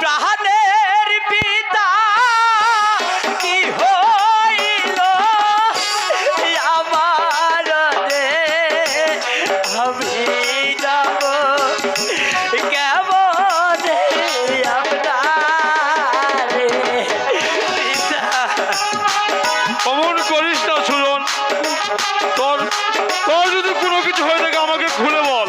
প্রাণের পিতা, কি আমার রে আমি যাব কেমন তোর তোর যদি কোনো কিছু হয়ে আমাকে খুলে বল।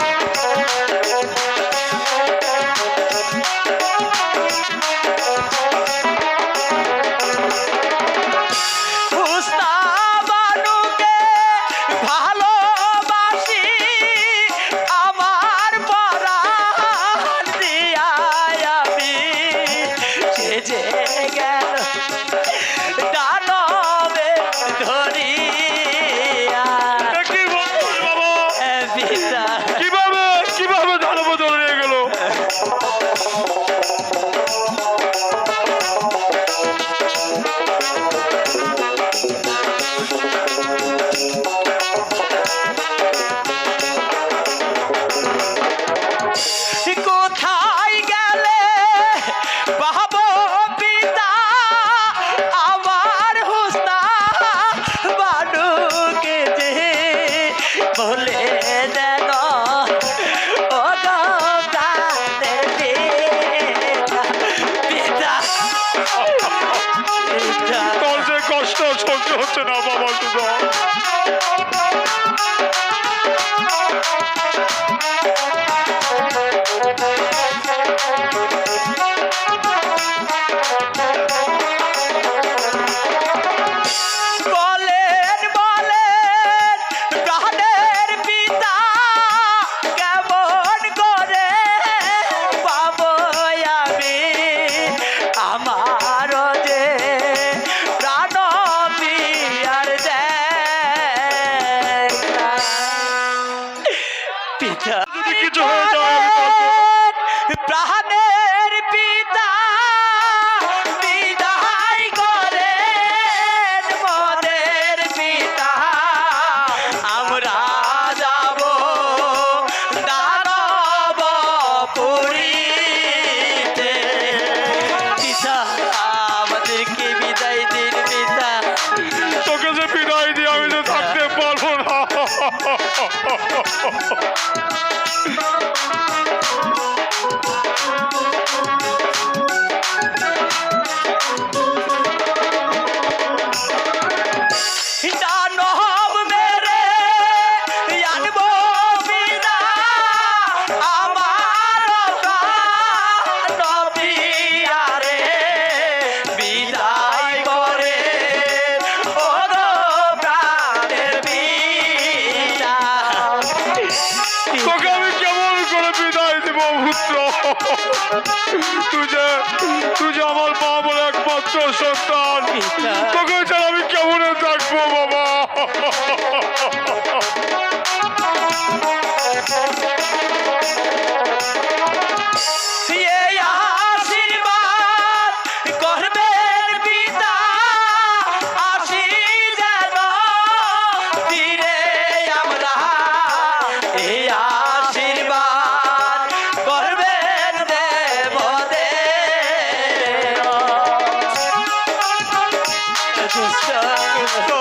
বলে দেখো কষ্ট সহ্য হচ্ছে না বাবা সুগা oh, oh, oh, oh. দেব পুত্র তুজে তুজে আমার বাবার একমাত্র সন্তান। তোকে ছাড়া আমি কেমন থাকব বাবা? Let's go.